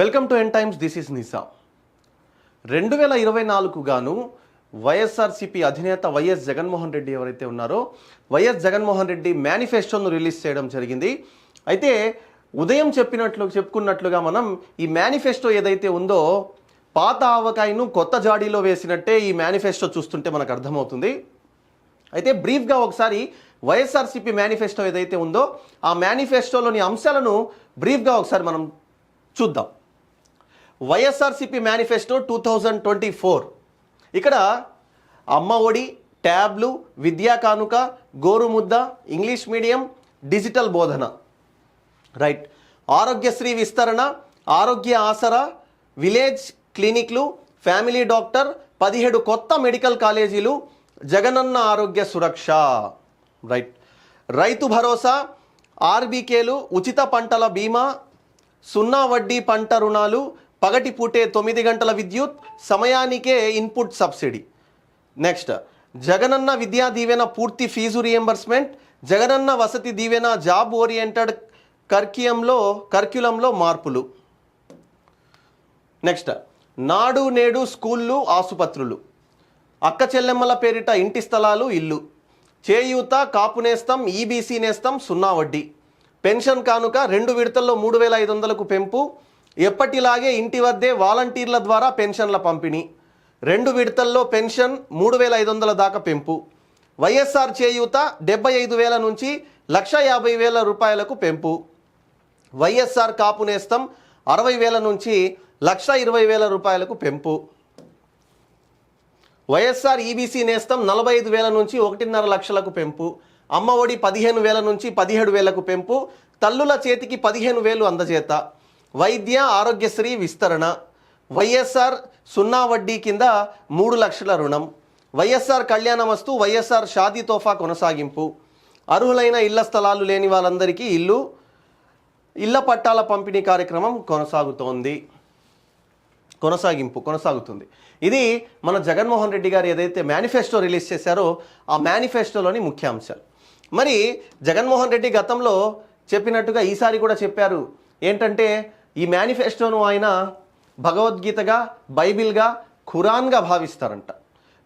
Welcome to N times this is Nisa రెండు వేల ఇరవై నాలుగు గాను వైఎస్ఆర్సీపీ అధినేత వైఎస్ జగన్మోహన్ రెడ్డి ఎవరైతే ఉన్నారో వైఎస్ జగన్మోహన్ రెడ్డి మేనిఫెస్టోను రిలీజ్ చేయడం జరిగింది. అయితే ఉదయం చెప్పినట్లు చెప్పుకున్నట్లుగా మనం ఈ మేనిఫెస్టో ఏదైతే ఉందో పాత ఆవకాయను కొత్త జాడీలో వేసినట్టే ఈ మేనిఫెస్టో చూస్తుంటే మనకు అర్థమవుతుంది. అయితే బ్రీఫ్గా ఒకసారి వైఎస్ఆర్సీపీ మేనిఫెస్టో ఏదైతే ఉందో ఆ మేనిఫెస్టోలోని అంశాలను బ్రీఫ్గా ఒకసారి మనం చూద్దాం. YSRCP manifesto two thousand twenty four. ఇక్కడ Amma Vodi ట్యాబ్లు Vidya Kanuka Gorumudda English medium digital బోధన. రైట్. ఆరోగ్యశ్రీ విస్తరణ ఆరోగ్య ఆసరా విలేజ్ క్లినిక్లు ఫ్యామిలీ డాక్టర్ పదిహేడు కొత్త మెడికల్ కాలేజీలు జగనన్న ఆరోగ్య సురక్ష. రైట్. రైతు భరోసా ఆర్బీకేలు ఉచిత పంటల బీమా సున్నా వడ్డీ పంట రుణాలు పగటి పూటే తొమ్మిది గంటల విద్యుత్ సమయానికే input subsidy. Next Jagananna Vidya Deevena పూర్తి fee reimbursement Jagananna Vasathi Deevena job oriented కర్క్యంలో కర్క్యులంలో మార్పులు. నెక్స్ట్ నాడు నేడు స్కూళ్ళు ఆసుపత్రులు. అక్క చెల్లెమ్మల పేరిట ఇంటి స్థలాలు ఇల్లు. చేయూత కాపు నేస్తం ఈబీసీ నేస్తం సున్నా వడ్డీ. పెన్షన్ కానుక రెండు విడతల్లో మూడు వేల ఐదు వందలకు పెంపు. ఎప్పటిలాగే ఇంటి వద్దే వాలంటీర్ల ద్వారా పెన్షన్ల పంపిణీ. రెండు విడతల్లో పెన్షన్ మూడు వేల ఐదు వందల దాకా పెంపు. వైఎస్ఆర్ చేయూత డెబ్బై ఐదు వేల నుంచి లక్ష యాభై వేల రూపాయలకు పెంపు. వైఎస్ఆర్ కాపు నేస్తం అరవై వేల నుంచి లక్ష ఇరవై వేల రూపాయలకు పెంపు. వైఎస్ఆర్ ఈబీసీ నేస్తం నలభై ఐదు వేల నుంచి ఒకటిన్నర లక్షలకు పెంపు. అమ్మఒడి పదిహేను వేల నుంచి పదిహేడు వేలకు పెంపు. తల్లుల చేతికి పదిహేను వేలు అందజేత. వైద్య ఆరోగ్యశ్రీ విస్తరణ వైఎస్ఆర్ సున్నా వడ్డీ కింద మూడు లక్షల రుణం వైఎస్ఆర్ కళ్యాణమస్తు వైఎస్ఆర్ షాదీ తోఫా కొనసాగింపు అర్హులైన ఇళ్ళ స్థలాలు లేని వాళ్ళందరికీ ఇల్లు ఇళ్ళ పట్టాల పంపిణీ కార్యక్రమం కొనసాగుతోంది. కొనసాగింపు కొనసాగుతుంది. ఇది మన జగన్మోహన్ రెడ్డి గారు ఏదైతే మేనిఫెస్టో రిలీజ్ చేశారో ఆ మేనిఫెస్టోలోని ముఖ్యాంశాలు. మరి జగన్మోహన్ రెడ్డి గతంలో చెప్పినట్టుగా ఈసారి కూడా చెప్పారు. ఏంటంటే ఈ మేనిఫెస్టోను ఆయన భగవద్గీతగా బైబిల్గా ఖురాన్గా భావిస్తారంట.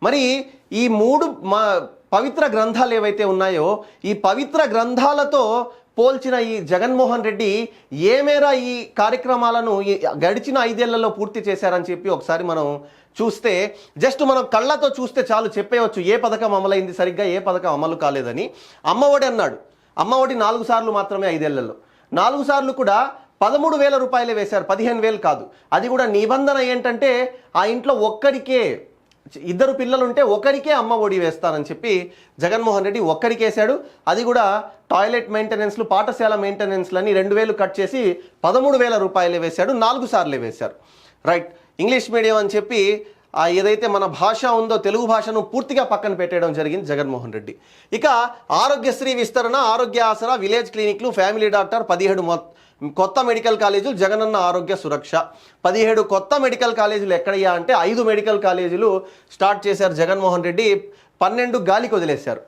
మరి ఈ మూడు మా పవిత్ర గ్రంథాలు ఏవైతే ఉన్నాయో ఈ పవిత్ర గ్రంథాలతో పోల్చిన ఈ జగన్మోహన్ రెడ్డి ఏ మేర ఈ కార్యక్రమాలను గడిచిన ఐదేళ్ళలో పూర్తి చేశారని చెప్పి ఒకసారి మనం చూస్తే జస్ట్ మనం కళ్ళతో చూస్తే చాలు చెప్పేయవచ్చు ఏ పథకం అమలైంది సరిగ్గా ఏ పథకం అమలు కాలేదని. అమ్మఒడి అన్నాడు. అమ్మఒడి నాలుగు సార్లు మాత్రమే ఐదేళ్ళలో. నాలుగు సార్లు కూడా పదమూడు వేల రూపాయలే వేశారు పదిహేను వేలు కాదు. అది కూడా నిబంధన ఏంటంటే ఆ ఇంట్లో ఒక్కడికే ఇద్దరు పిల్లలుంటే ఒకరికే అమ్మ ఒడి వేస్తానని చెప్పి జగన్మోహన్ రెడ్డి ఒక్కడికేసాడు అది కూడా టాయిలెట్ మెయింటెనెన్స్లు పాఠశాల మెయింటెనెన్స్లని రెండు వేలు కట్ చేసి పదమూడు వేల రూపాయలే వేశాడు నాలుగు సార్లే వేశారు. రైట్ ఇంగ్లీష్ మీడియం అని చెప్పి ఏదైతే మన భాష ఉందో తెలుగు భాషను పూర్తిగా పక్కన పెట్టేయడం జరిగింది జగన్మోహన్ రెడ్డి. ఇక ఆరోగ్యశ్రీ విస్తరణ ఆరోగ్య ఆసరా విలేజ్ క్లినిక్లు ఫ్యామిలీ డాక్టర్ పదిహేడు మొత్తం కొత్త మెడికల్ కాలేజీలు జగనన్న ఆరోగ్య సురక్ష. పదిహేడు కొత్త మెడికల్ కాలేజీలు ఎక్కడయ్యా అంటే ఐదు మెడికల్ కాలేజీలు స్టార్ట్ చేశారు జగన్మోహన్ రెడ్డి. పన్నెండు గాలికి వదిలేశారు.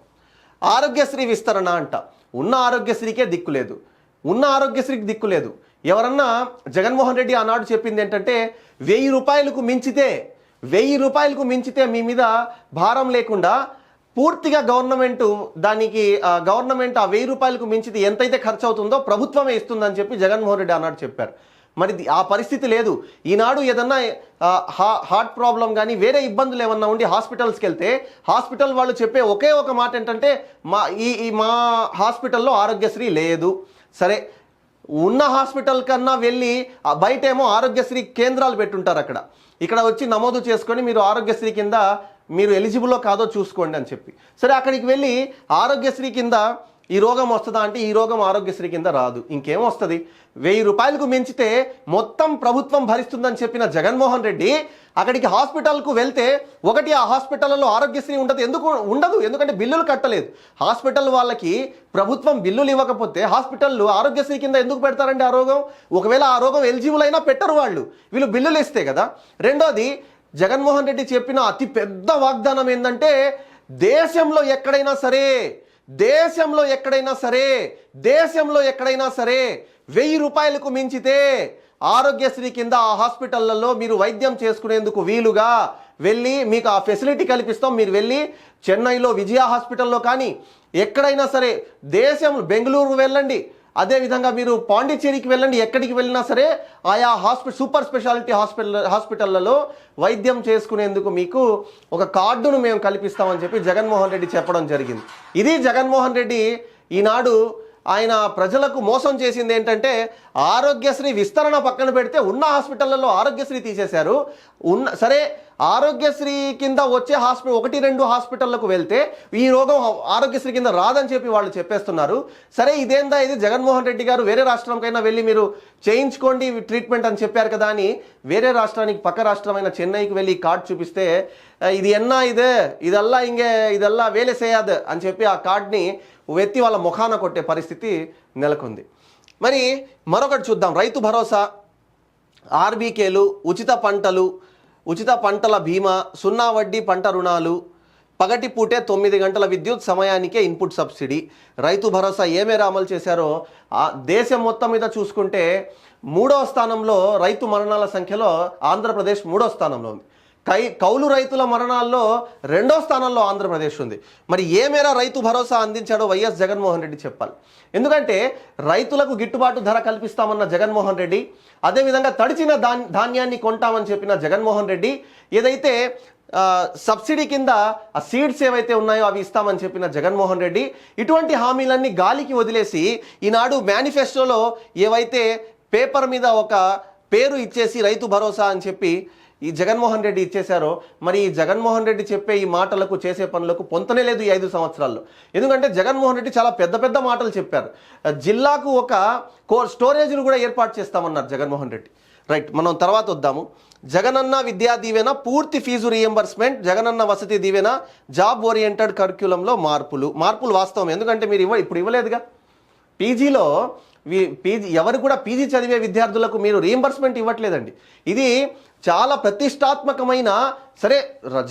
ఆరోగ్యశ్రీ విస్తరణ అంట. ఉన్న ఆరోగ్యశ్రీకే దిక్కు లేదు. ఉన్న ఆరోగ్యశ్రీకి దిక్కు లేదు. ఎవరన్నా జగన్మోహన్ రెడ్డి ఆనాడు చెప్పింది ఏంటంటే వెయ్యి రూపాయలకు మించితే వెయ్యి రూపాయలకు మించితే మీ మీద భారం లేకుండా పూర్తిగా గవర్నమెంట్ దానికి గవర్నమెంట్ ఆ వెయ్యి రూపాయలకు మించిది ఎంతైతే ఖర్చు అవుతుందో ప్రభుత్వమే ఇస్తుందని చెప్పి జగన్మోహన్ రెడ్డి ఆనాడు చెప్పారు. మరి ఆ పరిస్థితి లేదు. ఈనాడు ఏదన్నా హా- హార్ట్ ప్రాబ్లం కానీ వేరే ఇబ్బందులు ఏమన్నా ఉండి హాస్పిటల్స్కి వెళ్తే హాస్పిటల్ వాళ్ళు చెప్పే ఒకే ఒక మాట ఏంటంటే మా ఈ ఈ మా హాస్పిటల్లో ఆరోగ్యశ్రీ లేదు. సరే ఉన్న హాస్పిటల్ కన్నా వెళ్ళి బయట బయటేమో ఆరోగ్యశ్రీ కేంద్రాలు పెట్టుంటారు అక్కడ. ఇక్కడ వచ్చి నమోదు చేసుకొని మీరు ఆరోగ్యశ్రీ కింద మీరు ఎలిజిబుల్లో కాదో చూసుకోండి అని చెప్పి. సరే అక్కడికి వెళ్ళి ఆరోగ్యశ్రీ కింద ఈ రోగం వస్తుందా అంటే ఈ రోగం ఆరోగ్యశ్రీ కింద రాదు. ఇంకేం వస్తుంది? వెయ్యి రూపాయలకు మించితే మొత్తం ప్రభుత్వం భరిస్తుందని చెప్పిన జగన్మోహన్ రెడ్డి అక్కడికి హాస్పిటల్కు వెళ్తే ఒకటి ఆ హాస్పిటల్లో ఆరోగ్యశ్రీ ఉండదు ఎందుకు ఉండదు? ఎందుకంటే బిల్లులు కట్టలేదు. హాస్పిటల్ వాళ్ళకి ప్రభుత్వం బిల్లులు ఇవ్వకపోతే హాస్పిటల్ ఆరోగ్యశ్రీ కింద ఎందుకు పెడతారండి ఆ రోగం? ఒకవేళ ఆ రోగం ఎలిజిబుల్ అయినా పెట్టరు వాళ్ళు. వీళ్ళు బిల్లులు ఇస్తే కదా. రెండోది జగన్మోహన్ రెడ్డి చెప్పిన అతి పెద్ద వాగ్దానం ఏంటంటే దేశంలో ఎక్కడైనా సరే దేశంలో ఎక్కడైనా సరే దేశంలో ఎక్కడైనా సరే వెయ్యి రూపాయలకు మించితే ఆరోగ్యశ్రీ కింద ఆ హాస్పిటళ్ళలో మీరు వైద్యం చేసుకునేందుకు వీలుగా వెళ్ళి మీకు ఆ ఫెసిలిటీ కల్పిస్తాం. మీరు వెళ్ళి చెన్నైలో విజయ హాస్పిటల్లో కానీ ఎక్కడైనా సరే దేశం బెంగళూరు వెళ్ళండి. అదేవిధంగా మీరు పాండిచ్చేరికి వెళ్ళండి ఎక్కడికి వెళ్ళినా సరే ఆయా హాస్పిటల్ సూపర్ స్పెషాలిటీ హాస్పిటల్ హాస్పిటళ్ళలో వైద్యం చేసుకునేందుకు మీకు ఒక కార్డును మేము కల్పిస్తామని చెప్పి జగన్మోహన్ రెడ్డి చెప్పడం జరిగింది. ఇది జగన్మోహన్ రెడ్డి ఈనాడు ఆయన ప్రజలకు మోసం చేసింది ఏంటంటే ఆరోగ్యశ్రీ విస్తరణ పక్కన పెడితే ఉన్న హాస్పిటళ్ళలో ఆరోగ్యశ్రీ తీసేశారు. ఉన్న సరే ఆరోగ్యశ్రీ కింద వచ్చే హాస్పిటల్ ఒకటి రెండు హాస్పిటళ్ళకు వెళ్తే ఈ రోగం ఆరోగ్యశ్రీ కింద రాదని చెప్పి వాళ్ళు చెప్పేస్తున్నారు. సరే ఇదేందా ఇది? జగన్మోహన్ రెడ్డి గారు వేరే రాష్ట్రంకైనా వెళ్ళి మీరు చేయించుకోండి ట్రీట్మెంట్ అని చెప్పారు కదా అని వేరే రాష్ట్రానికి పక్క రాష్ట్రమైన చెన్నైకి వెళ్ళి కార్డు కార్డ్ చూపిస్తే ఇది ఎన్నా ఇది? ఇదల్లా ఇంకే ఇదల్లా వేలే చేయదు అని చెప్పి ఆ కార్డ్ని వెత్తి వాళ్ళ ముఖాన కొట్టే పరిస్థితి నెలకొంది. మరి మరొకటి చూద్దాం. రైతు భరోసా ఆర్బీకేలు ఉచిత పంటలు ఉచిత పంటల బీమా సున్నా వడ్డీ పంట రుణాలు పగటి పూటే తొమ్మిది గంటల విద్యుత్ సమయానికే ఇన్పుట్ సబ్సిడీ. రైతు భరోసా ఏమేర అమలు చేశారో ఆ దేశం మొత్తం మీద చూసుకుంటే మూడో స్థానంలో రైతు మరణాల సంఖ్యలో ఆంధ్రప్రదేశ్ మూడో స్థానంలో ఉంది. కై కౌలు రైతుల మరణాల్లో రెండో స్థానంలో ఆంధ్రప్రదేశ్ ఉంది. మరి ఏ మేర రైతు భరోసా అందించాడో వైఎస్ జగన్మోహన్ రెడ్డి చెప్పాలి. ఎందుకంటే రైతులకు గిట్టుబాటు ధర కల్పిస్తామన్న జగన్మోహన్ రెడ్డి అదేవిధంగా తడిచిన ధాన్ ధాన్యాన్ని కొంటామని చెప్పిన జగన్మోహన్ రెడ్డి ఏదైతే సబ్సిడీ కింద ఆ సీడ్స్ ఏవైతే ఉన్నాయో అవి ఇస్తామని చెప్పిన జగన్మోహన్ రెడ్డి ఇటువంటి హామీలన్నీ గాలికి వదిలేసి ఈనాడు మేనిఫెస్టోలో ఏవైతే పేపర్ మీద ఒక పేరు ఇచ్చేసి రైతు భరోసా అని చెప్పి ఈ జగన్మోహన్ రెడ్డి ఇచ్చేశారో మరి ఈ జగన్మోహన్ రెడ్డి చెప్పే ఈ మాటలకు చేసే పనులకు పొంతనే లేదు ఈ ఐదు సంవత్సరాల్లో. ఎందుకంటే జగన్మోహన్ రెడ్డి చాలా పెద్ద పెద్ద మాటలు చెప్పారు. జిల్లాకు ఒక కో స్టోరేజ్ను కూడా ఏర్పాటు చేస్తామన్నారు జగన్మోహన్ రెడ్డి. రైట్ మనం తర్వాత వద్దాము. జగనన్న విద్యా దీవెన పూర్తి fee reimbursement Jagananna Vasathi Deevena job oriented కరిక్యులంలో మార్పులు. మార్పులు వాస్తవం. ఎందుకంటే మీరు ఇవ్వ ఇప్పుడు ఇవ్వలేదుగా. పీజీలో పీజీ ఎవరు కూడా పీజీ చదివే విద్యార్థులకు మీరు రీఎంబర్స్మెంట్ ఇవ్వట్లేదండి. ఇది చాలా ప్రతిష్టాత్మకమైన సరే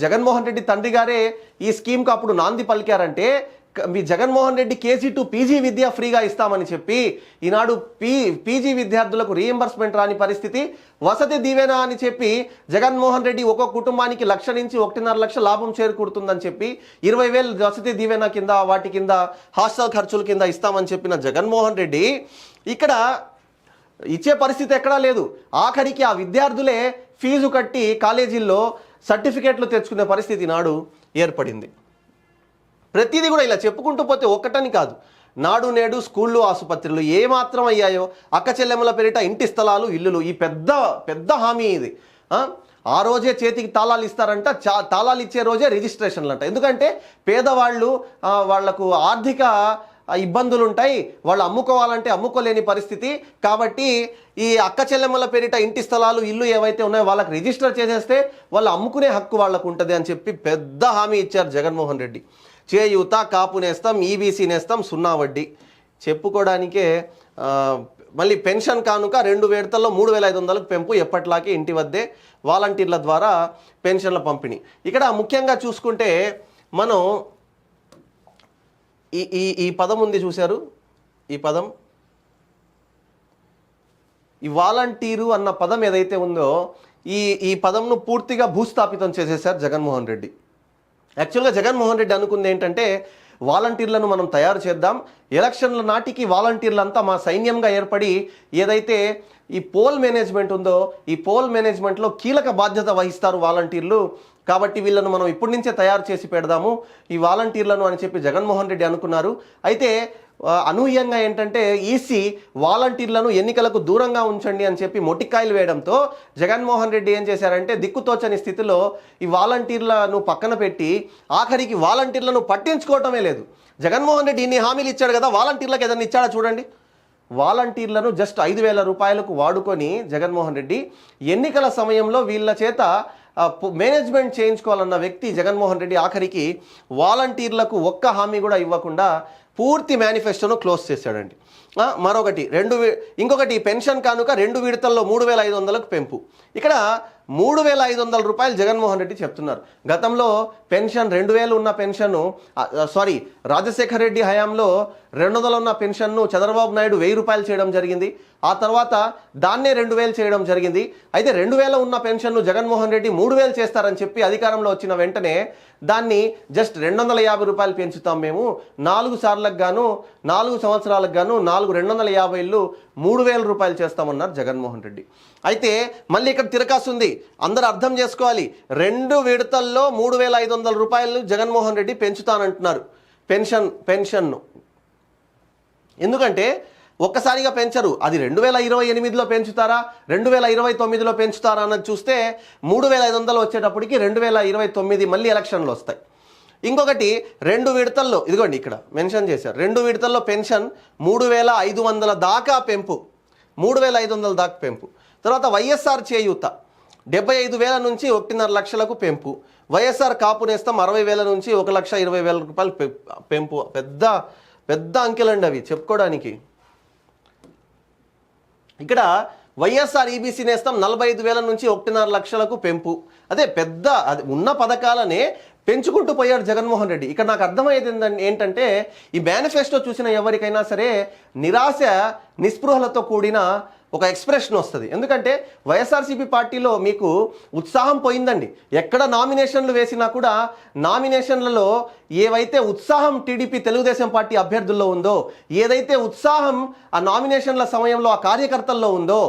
జగన్మోహన్ రెడ్డి తండ్రి గారే ఈ స్కీమ్కి అప్పుడు నాంది పలికారంటే మీ Jaganmohan Reddy KG to PG విద్య ఫ్రీగా ఇస్తామని చెప్పి ఈనాడు పీ పీజీ విద్యార్థులకు రీఎంబర్స్మెంట్ రాని పరిస్థితి వసతి దీవెన అని చెప్పి జగన్మోహన్ రెడ్డి ఒక్కొక్క కుటుంబానికి లక్ష నుంచి ఒకటిన్నర లక్ష లాభం చేకూరుతుందని చెప్పి ఇరవై వేలు వసతి దీవెన కింద వాటి కింద హాస్టల్ ఖర్చుల కింద ఇస్తామని చెప్పిన జగన్మోహన్ రెడ్డి ఇక్కడ ఇచ్చే పరిస్థితి ఎక్కడా లేదు. ఆఖరికి ఆ విద్యార్థులే ఫీజు కట్టి కాలేజీల్లో సర్టిఫికేట్లు తెచ్చుకునే పరిస్థితి నాడు ఏర్పడింది. ప్రతిదీ కూడా ఇలా చెప్పుకుంటూ పోతే ఒక్కటని కాదు. నాడు నేడు స్కూళ్ళు ఆసుపత్రులు ఏ మాత్రం అయ్యాయో అక్క చెల్లెమ్మల పేరిట ఇంటి స్థలాలు ఇల్లులు ఈ పెద్ద పెద్ద హామీ ఇది. ఆ? రోజే చేతికి తాళాలు ఇస్తారంట చా తాళాలు ఇచ్చే రోజే రిజిస్ట్రేషన్లు అంట ఎందుకంటే పేదవాళ్ళు వాళ్ళకు ఆర్థిక ఇబ్బందులు ఉంటాయి వాళ్ళు అమ్ముకోవాలంటే అమ్ముకోలేని పరిస్థితి. కాబట్టి ఈ అక్క చెల్లెమ్మల పేరిట ఇంటి స్థలాలు ఇల్లు ఏవైతే ఉన్నాయో వాళ్ళకి రిజిస్టర్ చేసేస్తే వాళ్ళు అమ్ముకునే హక్కు వాళ్ళకు ఉంటుంది అని చెప్పి పెద్ద హామీ ఇచ్చారు జగన్మోహన్ రెడ్డి. చేయూత కాపు నేస్తాం ఈబీసీ నేస్తాం సున్నా వడ్డీ. చెప్పుకోవడానికే మళ్ళీ పెన్షన్ కానుక రెండు విడతల్లో మూడు వేల ఐదు వందలకు పెంపు ఎప్పట్లాగే ఇంటి వద్దే వాలంటీర్ల ద్వారా పెన్షన్ల పంపిణీ. ఇక్కడ ముఖ్యంగా చూసుకుంటే మనం ఈ ఈ ఈ పదం ఉంది చూశారు? ఈ పదం? ఈ వాలంటీరు అన్న పదం ఏదైతే ఉందో ఈ ఈ పదంను పూర్తిగా భూస్థాపితం చేసేశారు జగన్మోహన్ రెడ్డి. యాక్చువల్గా జగన్మోహన్ రెడ్డి అనుకుంది ఏంటంటే వాలంటీర్లను మనం తయారు చేద్దాం. ఎలక్షన్ల నాటికి వాలంటీర్లంతా మా సైన్యంగా ఏర్పడి ఏదైతే ఈ పోల్ మేనేజ్మెంట్ ఉందో ఈ పోల్ మేనేజ్మెంట్లో కీలక బాధ్యత వహిస్తారు వాలంటీర్లు. కాబట్టి వీళ్ళను మనం ఇప్పటి నుంచే తయారు చేసి పెడదాము. ఈ వాలంటీర్లను అని చెప్పి జగన్మోహన్ రెడ్డి అనుకున్నారు. అయితే అనూహ్యంగా ఏంటంటే ఈసీ వాలంటీర్లను ఎన్నికలకు దూరంగా ఉంచండి అని చెప్పి మొటికాయలు వేయడంతో జగన్మోహన్ రెడ్డి ఏం చేశారంటే దిక్కుతోచని స్థితిలో ఈ వాలంటీర్లను పక్కన పెట్టి ఆఖరికి వాలంటీర్లను పట్టించుకోవటమే లేదు. జగన్మోహన్ రెడ్డి ఇన్ని హామీలు ఇచ్చాడు కదా వాలంటీర్లకు ఏదైనా ఇచ్చాడా చూడండి. వాలంటీర్లను జస్ట్ ఐదు వేల రూపాయలకు వాడుకొని జగన్మోహన్ రెడ్డి ఎన్నికల సమయంలో వీళ్ళ చేత మేనేజ్మెంట్ చేయించుకోవాలన్న వ్యక్తి జగన్మోహన్ రెడ్డి ఆఖరికి వాలంటీర్లకు ఒక్క హామీ కూడా ఇవ్వకుండా పూర్తి మేనిఫెస్టోను క్లోజ్ చేశాడండి. మరొకటి రెండు ఇంకొకటి పెన్షన్ కానుక రెండు విడతల్లో మూడు వేల ఐదు వందలకు పెంపు. ఇక్కడ మూడు వేల ఐదు వందల రూపాయలు జగన్మోహన్ రెడ్డి చెప్తున్నారు. గతంలో పెన్షన్ రెండు వేలు ఉన్న పెన్షన్ను సారీ రాజశేఖర రెడ్డి హయాంలో రెండు వందలు ఉన్న పెన్షన్ను చంద్రబాబు నాయుడు వెయ్యి రూపాయలు చేయడం జరిగింది. ఆ తర్వాత దాన్నే రెండు వేలు చేయడం జరిగింది. అయితే రెండు వేల ఉన్న పెన్షన్ను జగన్మోహన్ రెడ్డి మూడు వేలు చేస్తారని చెప్పి అధికారంలో వచ్చిన వెంటనే దాన్ని జస్ట్ రెండు వందల యాభై రూపాయలు పెంచుతాం మేము. నాలుగు సార్లు సంవత్సరాలకు గాను నాలుగు సంవత్సరాలకు గాను నాలుగు రెండు వందల యాభై యాభైలు మూడు వేల రూపాయలు చేస్తామన్నారు జగన్మోహన్ రెడ్డి. అయితే మళ్ళీ ఇక్కడ తిరకాసు ఉంది. అందరూ అర్థం చేసుకోవాలి. రెండు విడతల్లో మూడు వేల ఐదు వందల రూపాయలు జగన్మోహన్ రెడ్డి పెంచుతానంటున్నారు. పెన్షన్ పెన్షన్ను. ఎందుకంటే ఒక్కసారిగా పెంచరు. అది రెండు వేల ఇరవై ఎనిమిదిలో పెంచుతారా? రెండు వేల ఇరవై తొమ్మిదిలో పెంచుతారా అన్నది చూస్తే మూడు వేల ఐదు వందలు వచ్చేటప్పటికి రెండు వేల ఇరవై తొమ్మిది మళ్ళీ ఎలక్షన్లు వస్తాయి. ఇంకొకటి రెండు విడతల్లో ఇదిగోండి ఇక్కడ మెన్షన్ చేశారు. రెండు విడతల్లో పెన్షన్ మూడు వేల ఐదు వందల దాకా పెంపు. మూడు వేల ఐదు వందల దాకా పెంపు. తర్వాత వైఎస్ఆర్ చేయూత డెబ్బై ఐదు వేల నుంచి ఒకటిన్నర లక్షలకు పెంపు. వైఎస్ఆర్ కాపు నేస్తం అరవై వేల నుంచి ఒక లక్ష ఇరవై వేల రూపాయలు పెంపు. పెద్ద పెద్ద అంకెలండి అవి చెప్పుకోవడానికి. ఇక్కడ వైఎస్ఆర్ ఈబీసీ నేస్తం నలభై ఐదు వేల నుంచి ఒకటిన్నర లక్షలకు పెంపు. అదే పెద్ద అది ఉన్న పథకాలనే పెంచుకుంటూ పోయాడు జగన్మోహన్ రెడ్డి. ఇక్కడ నాకు అర్థమయ్యేది ఏంటంటే ఈ మేనిఫెస్టో చూసిన ఎవరికైనా సరే నిరాశ నిస్పృహలతో కూడిన ఒక ఎక్స్ప్రెషన్ వస్తుంది. ఎందుకంటే వైఎస్ఆర్సీపీ పార్టీలో మీకు ఉత్సాహం పోయిందండి. ఎక్కడ నామినేషన్లు వేసినా కూడా నామినేషన్లలో ఏవైతే ఉత్సాహం టీడీపీ తెలుగుదేశం పార్టీ అభ్యర్థుల్లో ఉందో ఏదైతే ఉత్సాహం ఆ నామినేషన్ల సమయంలో ఆ కార్యకర్తల్లో ఉందో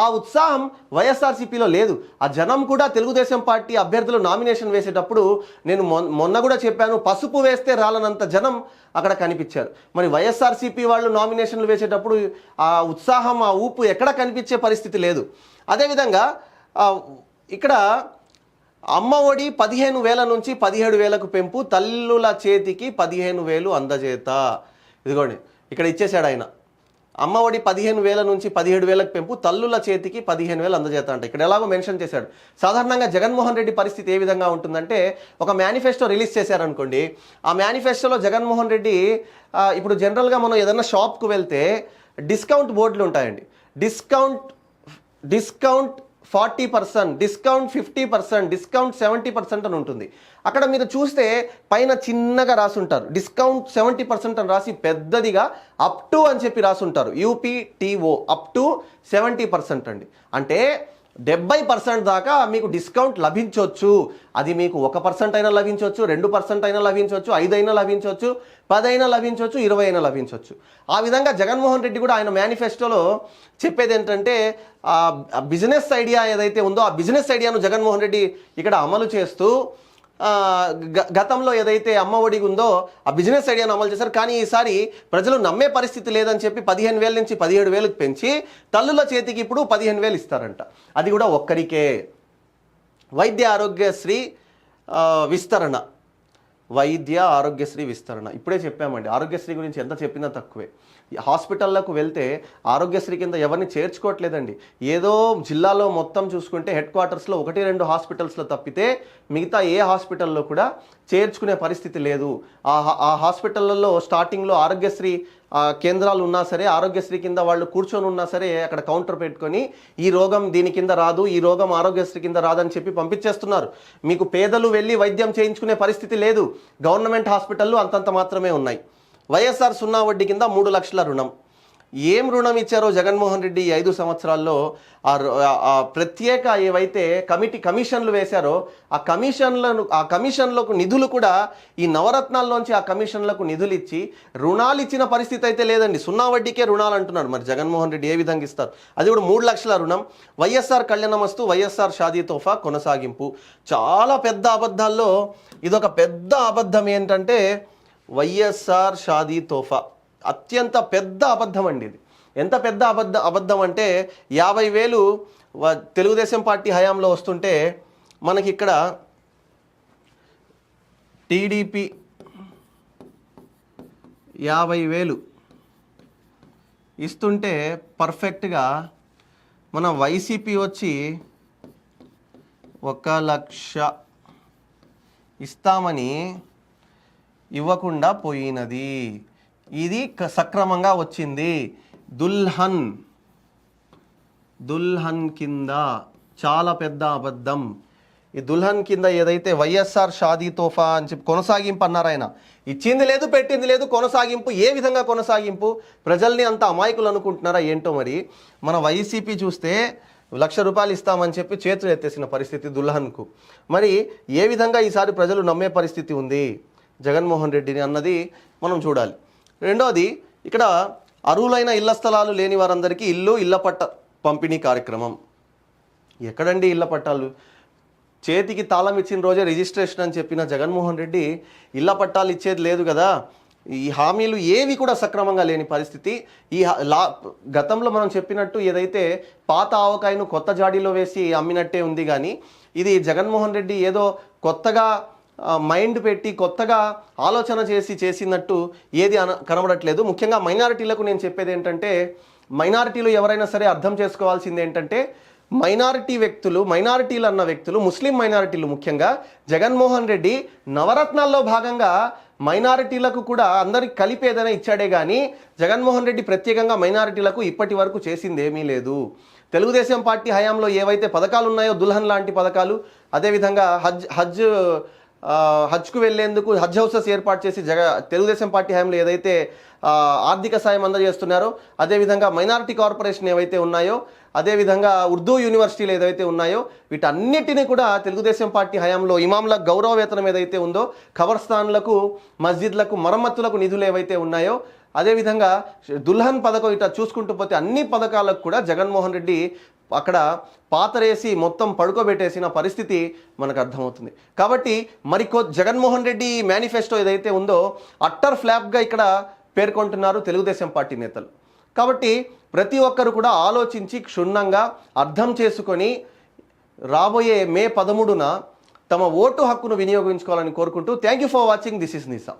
ఆ ఉత్సాహం వైఎస్ఆర్సీపీలో లేదు. ఆ జనం కూడా తెలుగుదేశం పార్టీ అభ్యర్థులు నామినేషన్ వేసేటప్పుడు నేను మొన్న కూడా చెప్పాను పసుపు వేస్తే రాలనంత జనం అక్కడ కనిపించారు. మరి వైఎస్ఆర్సీపీ వాళ్ళు నామినేషన్లు వేసేటప్పుడు ఆ ఉత్సాహం ఆ ఊపు ఎక్కడ కనిపించే పరిస్థితి లేదు. అదేవిధంగా ఇక్కడ అమ్మ ఒడి పదిహేను వేల నుంచి పదిహేడు వేలకు పెంపు తల్లుల చేతికి పదిహేను వేలు అందజేత. ఇదిగోండి ఇక్కడ ఇచ్చేశాడు ఆయన. అమ్మ ఒడి పదిహేను వేల నుంచి పదిహేడు వేలకు పెంపు తల్లుల చేతికి పదిహేను వేలు అందజేత అంట ఇక్కడ ఎలాగో మెన్షన్ చేశాడు. సాధారణంగా జగన్మోహన్ రెడ్డి పరిస్థితి ఏ విధంగా ఉంటుందంటే ఒక మేనిఫెస్టో రిలీజ్ చేశారనుకోండి ఆ మేనిఫెస్టోలో జగన్మోహన్ రెడ్డి ఇప్పుడు జనరల్గా మనం ఏదైనా షాప్కు వెళ్తే డిస్కౌంట్ బోర్డులు ఉంటాయండి. Discount discount forty percent discount fifty percent discount seventy percent అని ఉంటుంది. అక్కడ మీరు చూస్తే పైన చిన్నగా రాసుంటారు. డిస్కౌంట్ సెవెంటీ పర్సెంట్ అని రాసి పెద్దదిగా అప్ టు అని చెప్పి రాసి ఉంటారు UPTO up to seventy percent అండి. అంటే డెబ్బై పర్సెంట్ దాకా మీకు డిస్కౌంట్ లభించవచ్చు అది మీకు ఒక పర్సెంట్ అయినా లభించవచ్చు రెండు పర్సెంట్ అయినా లభించవచ్చు ఐదైనా లభించవచ్చు పదైనా లభించవచ్చు ఇరవై అయినా లభించవచ్చు ఆ విధంగా జగన్మోహన్ రెడ్డి కూడా ఆయన మేనిఫెస్టోలో చెప్పేది ఏంటంటే ఆ బిజినెస్ ఐడియా ఏదైతే ఉందో ఆ బిజినెస్ ఐడియాను జగన్మోహన్ రెడ్డి ఇక్కడ అమలు చేస్తూ గతంలో ఏదైతే అమ్మ ఒడి ఉందో ఆ బిజినెస్ ఐడియాను అమలు చేశారు. కానీ ఈసారి ప్రజలు నమ్మే పరిస్థితి లేదని చెప్పి పదిహేను వేల నుంచి పదిహేడు వేలకు పెంచి తల్లుల చేతికి ఇప్పుడు పదిహేను వేలు ఇస్తారంట. అది కూడా ఒక్కరికే. వైద్య ఆరోగ్యశ్రీ విస్తరణ. వైద్య ఆరోగ్యశ్రీ విస్తరణ. ఇప్పుడే చెప్పామండి. ఆరోగ్యశ్రీ గురించి ఎంత చెప్పినా తక్కువే. హాస్పిటల్లకు వెళ్తే ఆరోగ్యశ్రీ కింద ఎవరిని చేర్చుకోవట్లేదండి. ఏదో జిల్లాలో మొత్తం చూసుకుంటే హెడ్ క్వార్టర్స్లో ఒకటి రెండు హాస్పిటల్స్లో తప్పితే మిగతా ఏ హాస్పిటల్లో కూడా చేర్చుకునే పరిస్థితి లేదు. ఆ హా- ఆ హాస్పిటళ్ళల్లో స్టార్టింగ్లో ఆరోగ్యశ్రీ కేంద్రాలు ఉన్నా సరే ఆరోగ్యశ్రీ కింద వాళ్ళు కూర్చొని ఉన్నా సరే అక్కడ కౌంటర్ పెట్టుకొని ఈ రోగం దీని కింద రాదు ఈ రోగం ఆరోగ్యశ్రీ కింద రాదని చెప్పి పంపించేస్తున్నారు. మీకు పేదలు వెళ్ళి వైద్యం చేయించుకునే పరిస్థితి లేదు. గవర్నమెంట్ హాస్పిటళ్ళు అంతంత మాత్రమే ఉన్నాయి. వైఎస్ఆర్ సున్నా వడ్డీ కింద మూడు లక్షల రుణం. ఏం రుణం ఇచ్చారో జగన్మోహన్ రెడ్డి ఈ ఐదు సంవత్సరాల్లో? ఆ రు- ప్రత్యేక ఏవైతే కమిటీ కమిషన్లు వేశారో ఆ కమిషన్లను ఆ కమిషన్లకు నిధులు కూడా ఈ నవరత్నాల్లోంచి ఆ కమిషన్లకు నిధులు ఇచ్చి రుణాలు ఇచ్చిన పరిస్థితి అయితే లేదండి. సున్నా వడ్డీకే రుణాలు అంటున్నారు. మరి జగన్మోహన్ రెడ్డి ఏ విధంగా ఇస్తారు? అది కూడా మూడు లక్షల రుణం. వైఎస్ఆర్ కళ్యాణమస్తు వైఎస్ఆర్ షాదీ తోఫా కొనసాగింపు. చాలా పెద్ద అబద్ధాల్లో ఇదొక పెద్ద అబద్ధం ఏంటంటే వైఎస్ఆర్ షాదీ తోఫా. అత్యంత పెద్ద అబద్ధం అండి ఇది. ఎంత పెద్ద అబద్ధ అబద్ధం అంటే యాభై వేలు వ- తెలుగుదేశం పార్టీ హయాంలో వస్తుంటే మనకి ఇక్కడ టీడీపీ యాభై వేలు ఇస్తుంటే పర్ఫెక్ట్గా మన వైసీపీ వచ్చి ఒక లక్ష ఇస్తామని ఇవ్వకుండా పోయినది. ఇది క- సక్రమంగా వచ్చింది. దుల్హన్. దుల్హన్ కింద చాలా పెద్ద అబద్ధం. ఈ దుల్హన్ కింద ఏదైతే వైఎస్ఆర్ షాదీ తోఫా అని చెప్పి కొనసాగింపు అన్నారు ఆయన. ఇచ్చింది లేదు పెట్టింది లేదు కొనసాగింపు ఏ విధంగా కొనసాగింపు? ప్రజల్ని అంత అమాయకులు అనుకుంటున్నారా ఏంటో మరి? మన వైసీపీ చూస్తే లక్ష రూపాయలు ఇస్తామని చెప్పి చేతులు ఎత్తేసిన పరిస్థితి దుల్హన్కు. మరి ఏ విధంగా ఈసారి ప్రజలు నమ్మే పరిస్థితి ఉంది? జగన్మోహన్ రెడ్డిని అన్నది మనం చూడాలి. రెండోది ఇక్కడ అరువులైన ఇళ్ళ స్థలాలు లేని వారందరికీ ఇల్లు ఇళ్ళ పట్ట పంపిణీ కార్యక్రమం. ఎక్కడండి ఇళ్ళ పట్టాలు? చేతికి తాళం ఇచ్చిన రోజే రిజిస్ట్రేషన్ అని చెప్పిన జగన్మోహన్ రెడ్డి ఇళ్ళ పట్టాలు ఇచ్చేది లేదు కదా. ఈ హామీలు ఏవి కూడా సక్రమంగా లేని పరిస్థితి. ఈ హా- లా గతంలో మనం చెప్పినట్టు ఏదైతే పాత ఆవకాయను కొత్త జాడీలో వేసి అమ్మినట్టే ఉంది కానీ ఇది జగన్మోహన్ రెడ్డి ఏదో కొత్తగా మైండ్ పెట్టి కొత్తగా ఆలోచన చేసి చేసినట్టు ఏది అన కనబడట్లేదు. ముఖ్యంగా మైనారిటీలకు నేను చెప్పేది ఏంటంటే మైనారిటీలు ఎవరైనా సరే అర్థం చేసుకోవాల్సింది ఏంటంటే మైనారిటీ వ్యక్తులు మైనారిటీలు అన్న వ్యక్తులు ముస్లిం మైనారిటీలు ముఖ్యంగా జగన్మోహన్ రెడ్డి నవరత్నాల్లో భాగంగా మైనారిటీలకు కూడా అందరికి కలిపి ఏదైనా ఇచ్చాడే కానీ జగన్మోహన్ రెడ్డి ప్రత్యేకంగా మైనారిటీలకు ఇప్పటి వరకు చేసింది ఏమీ లేదు. తెలుగుదేశం పార్టీ హయాంలో ఏవైతే పథకాలు ఉన్నాయో దుల్హన్ లాంటి పథకాలు అదేవిధంగా హజ్ హజ్ హజ్కు వెళ్ళేందుకు హజ్ హౌసెస్ ఏర్పాటు చేసి జగ తెలుగుదేశం పార్టీ హయాంలో ఏదైతే ఆర్థిక సాయం అందజేస్తున్నారో అదేవిధంగా మైనారిటీ కార్పొరేషన్ ఏవైతే ఉన్నాయో అదేవిధంగా ఉర్దూ యూనివర్సిటీలు ఏదైతే ఉన్నాయో వీటన్నిటిని కూడా తెలుగుదేశం పార్టీ హయాంలో ఇమాంల గౌరవ వేతనం ఏదైతే ఉందో ఖబర్స్థాన్లకు మస్జిద్లకు మరమ్మతులకు నిధులు ఏవైతే ఉన్నాయో అదేవిధంగా దుల్హన్ పథకం ఇట్లా చూసుకుంటూ పోతే అన్ని పథకాలకు కూడా జగన్మోహన్ రెడ్డి అక్కడ పాతరేసి మొత్తం పడుకోబెట్టేసిన పరిస్థితి మనకు అర్థమవుతుంది. కాబట్టి మరి కొ జగన్మోహన్ రెడ్డి మేనిఫెస్టో ఏదైతే ఉందో అట్టర్ ఫ్లాప్గా ఇక్కడ పేర్కొంటున్నారు తెలుగుదేశం పార్టీ నేతలు. కాబట్టి ప్రతి ఒక్కరు కూడా ఆలోచించి క్షుణ్ణంగా అర్థం చేసుకొని రాబోయే మే పదమూడున తమ ఓటు హక్కును వినియోగించుకోవాలని కోరుకుంటూ thank you for watching. This is Nisa.